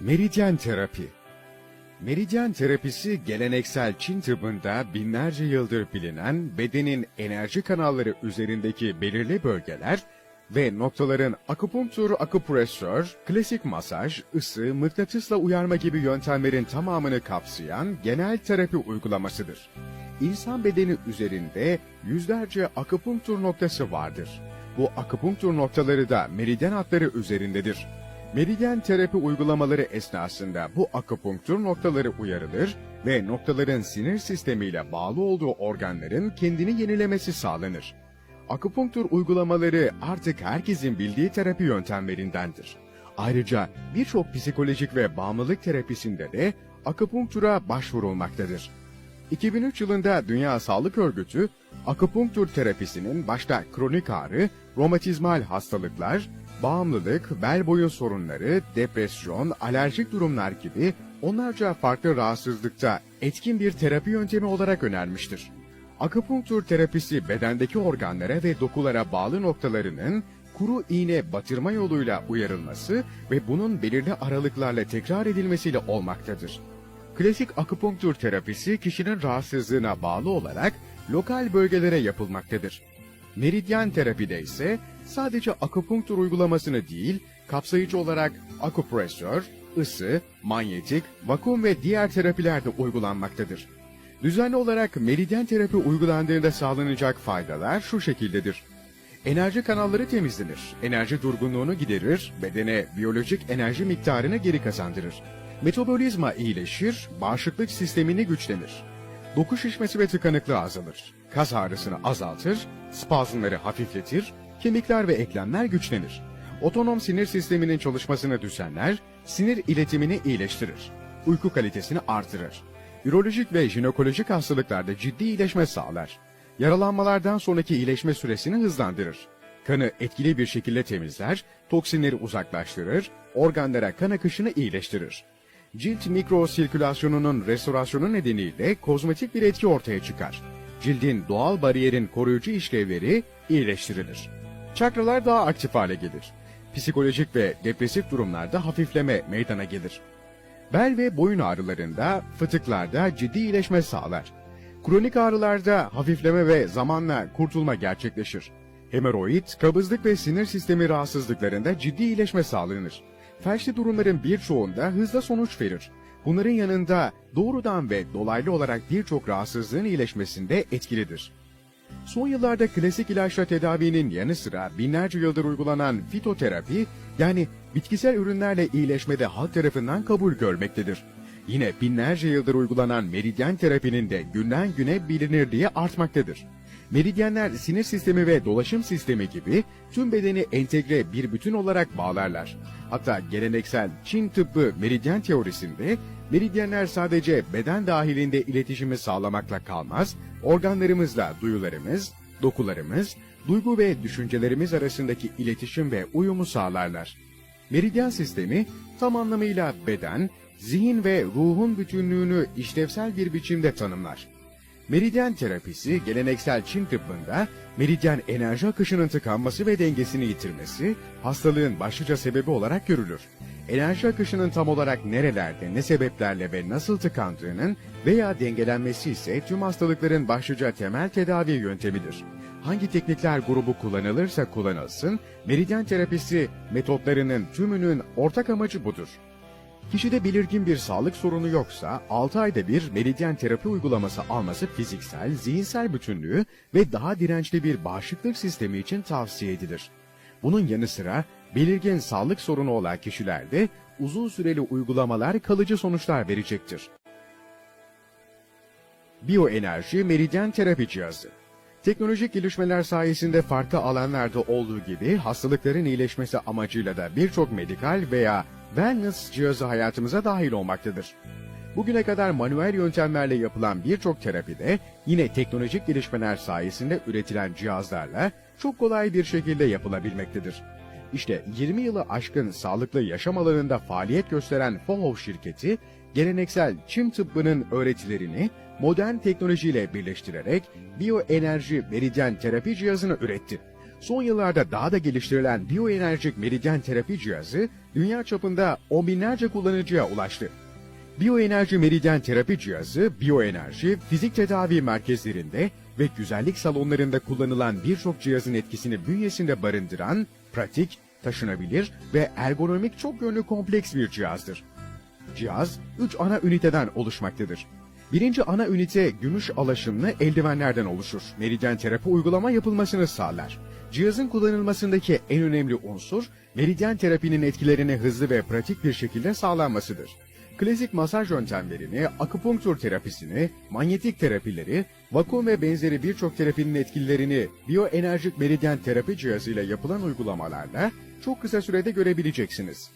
Meridyen terapi Meridyen terapisi geleneksel Çin tıbbında binlerce yıldır bilinen bedenin enerji kanalları üzerindeki belirli bölgeler ve noktaların akupunktur, akupresör, klasik masaj, ısı, mıknatısla uyarma gibi yöntemlerin tamamını kapsayan genel terapi uygulamasıdır. İnsan bedeni üzerinde yüzlerce akupunktur noktası vardır. Bu akupunktur noktaları da meridyen hatları üzerindedir. Meridyen terapi uygulamaları esnasında bu akupunktur noktaları uyarılır ve noktaların sinir sistemiyle bağlı olduğu organların kendini yenilemesi sağlanır. Akupunktur uygulamaları artık herkesin bildiği terapi yöntemlerindendir. Ayrıca birçok psikolojik ve bağımlılık terapisinde de akupunktura başvurulmaktadır. 2003 yılında Dünya Sağlık Örgütü, akupunktur terapisinin başta kronik ağrı, romatizmal hastalıklar, bağımlılık, bel boyu sorunları, depresyon, alerjik durumlar gibi onlarca farklı rahatsızlıkta etkin bir terapi yöntemi olarak önermiştir. Akupunktur terapisi bedendeki organlara ve dokulara bağlı noktalarının kuru iğne batırma yoluyla uyarılması ve bunun belirli aralıklarla tekrar edilmesiyle olmaktadır. Klasik akupunktur terapisi kişinin rahatsızlığına bağlı olarak lokal bölgelere yapılmaktadır. Meridyen terapide ise sadece akupunktur uygulamasını değil, kapsayıcı olarak akupresör, ısı, manyetik, vakum ve diğer terapiler de uygulanmaktadır. Düzenli olarak meridyen terapi uygulandığında sağlanacak faydalar şu şekildedir. Enerji kanalları temizlenir, enerji durgunluğunu giderir, bedene biyolojik enerji miktarını geri kazandırır. Metabolizma iyileşir, bağışıklık sistemini güçlenir. Doku şişmesi ve tıkanıklığı azalır. Kas ağrısını azaltır, spazmları hafifletir, kemikler ve eklemler güçlenir. Otonom sinir sisteminin çalışmasını düzenler, sinir iletimini iyileştirir. Uyku kalitesini artırır. Ürolojik ve jinekolojik hastalıklarda ciddi iyileşme sağlar. Yaralanmalardan sonraki iyileşme süresini hızlandırır. Kanı etkili bir şekilde temizler, toksinleri uzaklaştırır, organlara kan akışını iyileştirir. Cilt mikrosirkülasyonunun restorasyonu nedeniyle kozmetik bir etki ortaya çıkar. Cildin doğal bariyerin koruyucu işlevleri iyileştirilir. Çakralar daha aktif hale gelir. Psikolojik ve depresif durumlarda hafifleme meydana gelir. Bel ve boyun ağrılarında, fıtıklarda ciddi iyileşme sağlar. Kronik ağrılarda hafifleme ve zamanla kurtulma gerçekleşir. Hemoroid, kabızlık ve sinir sistemi rahatsızlıklarında ciddi iyileşme sağlanır. Felçli durumların birçoğunda hızla sonuç verir. Bunların yanında doğrudan ve dolaylı olarak birçok rahatsızlığın iyileşmesinde etkilidir. Son yıllarda klasik ilaçla tedavinin yanı sıra binlerce yıldır uygulanan fitoterapi yani bitkisel ürünlerle iyileşmede halk tarafından kabul görmektedir. Yine binlerce yıldır uygulanan meridyen terapinin de günden güne bilinirliği artmaktadır. Meridyenler sinir sistemi ve dolaşım sistemi gibi tüm bedeni entegre bir bütün olarak bağlarlar. Hatta geleneksel Çin tıbbı meridyen teorisinde meridyenler sadece beden dahilinde iletişimi sağlamakla kalmaz, organlarımızla duyularımız, dokularımız, duygu ve düşüncelerimiz arasındaki iletişim ve uyumu sağlarlar. Meridyen sistemi tam anlamıyla beden, zihin ve ruhun bütünlüğünü işlevsel bir biçimde tanımlar. Meridyen terapisi geleneksel Çin tıbbında meridyen enerji akışının tıkanması ve dengesini yitirmesi hastalığın başlıca sebebi olarak görülür. Enerji akışının tam olarak nerelerde, ne sebeplerle ve nasıl tıkandığının veya dengelenmesi ise tüm hastalıkların başlıca temel tedavi yöntemidir. Hangi teknikler grubu kullanılırsa kullanılsın, meridyen terapisi metotlarının tümünün ortak amacı budur. Kişide belirgin bir sağlık sorunu yoksa 6 ayda bir meridyen terapi uygulaması alması fiziksel, zihinsel bütünlüğü ve daha dirençli bir bağışıklık sistemi için tavsiye edilir. Bunun yanı sıra belirgin sağlık sorunu olan kişilerde uzun süreli uygulamalar kalıcı sonuçlar verecektir. Biyoenerji meridyen terapi cihazı Teknolojik gelişmeler sayesinde farklı alanlarda olduğu gibi hastalıkların iyileşmesi amacıyla da birçok medikal veya wellness cihazı hayatımıza dahil olmaktadır. Bugüne kadar manuel yöntemlerle yapılan birçok terapide yine teknolojik gelişmeler sayesinde üretilen cihazlarla çok kolay bir şekilde yapılabilmektedir. İşte 20 yılı aşkın sağlıklı yaşam alanında faaliyet gösteren Fohov şirketi, geleneksel Çin tıbbının öğretilerini modern teknolojiyle birleştirerek biyoenerji meridyen terapi cihazını üretti. Son yıllarda daha da geliştirilen biyoenerjik meridyen terapi cihazı dünya çapında on binlerce kullanıcıya ulaştı. Biyoenerji meridyen terapi cihazı, biyoenerji, fizik tedavi merkezlerinde ve güzellik salonlarında kullanılan birçok cihazın etkisini bünyesinde barındıran, pratik, taşınabilir ve ergonomik çok yönlü kompleks bir cihazdır. Cihaz, 3 ana üniteden oluşmaktadır. Birinci ana ünite gümüş alaşımlı eldivenlerden oluşur. Meridyen terapi uygulama yapılmasını sağlar. Cihazın kullanılmasındaki en önemli unsur, meridyen terapinin etkilerini hızlı ve pratik bir şekilde sağlanmasıdır. Klasik masaj yöntemlerini, akupunktur terapisini, manyetik terapileri, vakum ve benzeri birçok terapinin etkilerini biyoenerjik meridyen terapi cihazıyla yapılan uygulamalarla çok kısa sürede görebileceksiniz.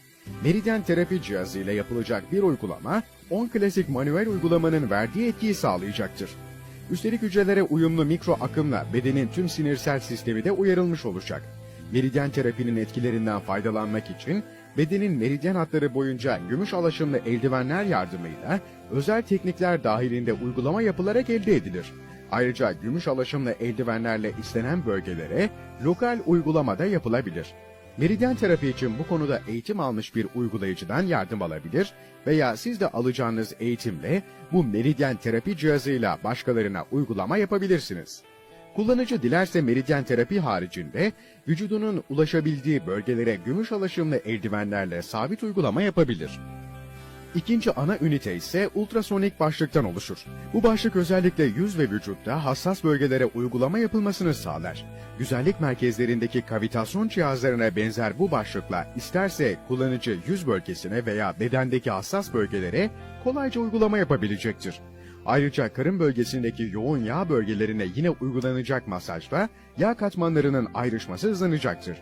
Meridyen terapi cihazı ile yapılacak bir uygulama, 10 klasik manuel uygulamanın verdiği etkiyi sağlayacaktır. Üstelik hücrelere uyumlu mikro akımla bedenin tüm sinirsel sistemi de uyarılmış olacak. Meridyen terapinin etkilerinden faydalanmak için bedenin meridyen hatları boyunca gümüş alaşımlı eldivenler yardımıyla özel teknikler dahilinde uygulama yapılarak elde edilir. Ayrıca gümüş alaşımlı eldivenlerle istenen bölgelere lokal uygulamada yapılabilir. Meridyen terapi için bu konuda eğitim almış bir uygulayıcıdan yardım alabilir veya siz de alacağınız eğitimle bu meridyen terapi cihazıyla başkalarına uygulama yapabilirsiniz. Kullanıcı dilerse meridyen terapi haricinde vücudunun ulaşabildiği bölgelere gümüş alaşımlı eldivenlerle sabit uygulama yapabilir. İkinci ana ünite ise ultrasonik başlıktan oluşur. Bu başlık özellikle yüz ve vücutta hassas bölgelere uygulama yapılmasını sağlar. Güzellik merkezlerindeki kavitasyon cihazlarına benzer bu başlıkla isterse kullanıcı yüz bölgesine veya bedendeki hassas bölgelere kolayca uygulama yapabilecektir. Ayrıca karın bölgesindeki yoğun yağ bölgelerine yine uygulanacak masajla yağ katmanlarının ayrışması hızlanacaktır.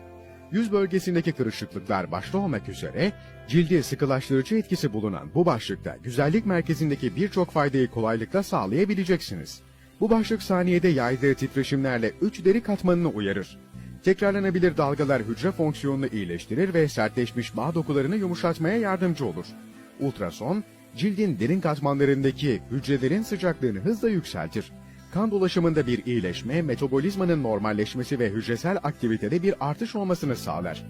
Yüz bölgesindeki kırışıklıklar başta olmak üzere cildi sıkılaştırıcı etkisi bulunan bu başlıkta güzellik merkezindeki birçok faydayı kolaylıkla sağlayabileceksiniz. Bu başlık saniyede yaydığı titreşimlerle 3 deri katmanını uyarır. Tekrarlanabilir dalgalar hücre fonksiyonunu iyileştirir ve sertleşmiş bağ dokularını yumuşatmaya yardımcı olur. Ultrason, cildin derin katmanlarındaki hücrelerin sıcaklığını hızla yükseltir. Kan dolaşımında bir iyileşme, metabolizmanın normalleşmesi ve hücresel aktivitede bir artış olmasını sağlar.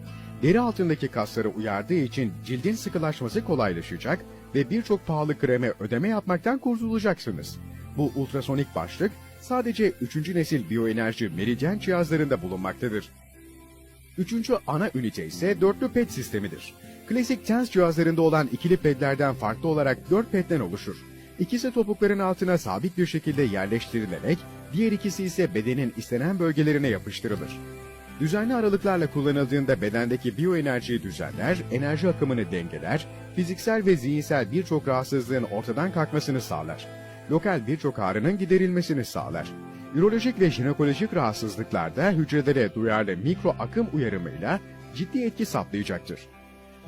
Deri altındaki kasları uyardığı için cildin sıkılaşması kolaylaşacak ve birçok pahalı kreme ödeme yapmaktan kurtulacaksınız. Bu ultrasonik başlık sadece 3. nesil biyoenerji meridyen cihazlarında bulunmaktadır. Üçüncü ana ünite ise dörtlü ped sistemidir. Klasik TENS cihazlarında olan ikili pedlerden farklı olarak dört pedden oluşur. İkisi topukların altına sabit bir şekilde yerleştirilerek, diğer ikisi ise bedenin istenen bölgelerine yapıştırılır. Düzenli aralıklarla kullanıldığında bedendeki biyoenerjiyi düzenler, enerji akımını dengeler, fiziksel ve zihinsel birçok rahatsızlığın ortadan kalkmasını sağlar. Lokal birçok ağrının giderilmesini sağlar. Ürolojik ve jinekolojik rahatsızlıklarda hücrelere duyarlı mikro akım uyarımıyla ciddi etki sağlayacaktır.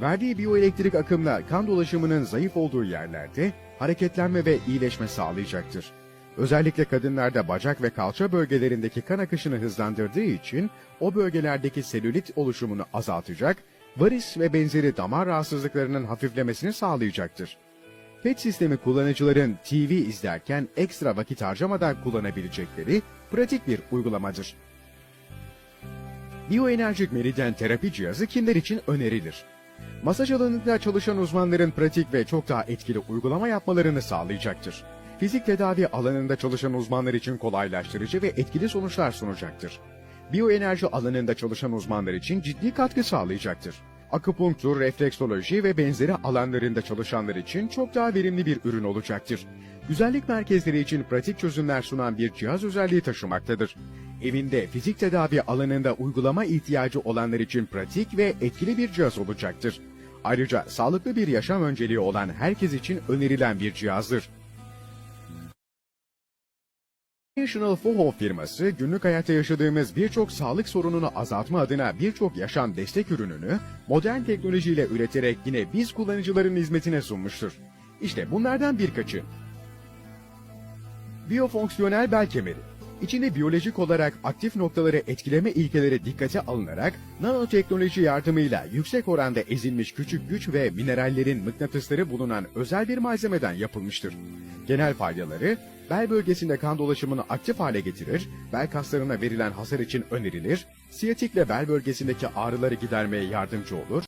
Verdiği biyoelektrik akımla kan dolaşımının zayıf olduğu yerlerde hareketlenme ve iyileşme sağlayacaktır. Özellikle kadınlarda bacak ve kalça bölgelerindeki kan akışını hızlandırdığı için o bölgelerdeki selülit oluşumunu azaltacak, varis ve benzeri damar rahatsızlıklarının hafiflemesini sağlayacaktır. PET sistemi kullanıcıların TV izlerken ekstra vakit harcamadan kullanabilecekleri pratik bir uygulamadır. Biyoenerjik meridyen terapi cihazı kimler için önerilir? Masaj alanında çalışan uzmanların pratik ve çok daha etkili uygulama yapmalarını sağlayacaktır. Fizik tedavi alanında çalışan uzmanlar için kolaylaştırıcı ve etkili sonuçlar sunacaktır. Biyoenerji alanında çalışan uzmanlar için ciddi katkı sağlayacaktır. Akupunktur, refleksoloji ve benzeri alanlarında çalışanlar için çok daha verimli bir ürün olacaktır. Güzellik merkezleri için pratik çözümler sunan bir cihaz özelliği taşımaktadır. Evinde fizik tedavi alanında uygulama ihtiyacı olanlar için pratik ve etkili bir cihaz olacaktır. Ayrıca sağlıklı bir yaşam önceliği olan herkes için önerilen bir cihazdır. National Foho firması günlük hayatta yaşadığımız birçok sağlık sorununu azaltma adına birçok yaşam destek ürününü modern teknolojiyle üreterek yine biz kullanıcıların hizmetine sunmuştur. İşte bunlardan birkaçı. Biyofonksiyonel bel kemeri. İçinde biyolojik olarak aktif noktaları etkileme ilkeleri dikkate alınarak nanoteknoloji yardımıyla yüksek oranda ezilmiş küçük güç ve minerallerin mıknatısları bulunan özel bir malzemeden yapılmıştır. Genel faydaları bel bölgesinde kan dolaşımını aktif hale getirir, bel kaslarına verilen hasar için önerilir, siyatikle bel bölgesindeki ağrıları gidermeye yardımcı olur,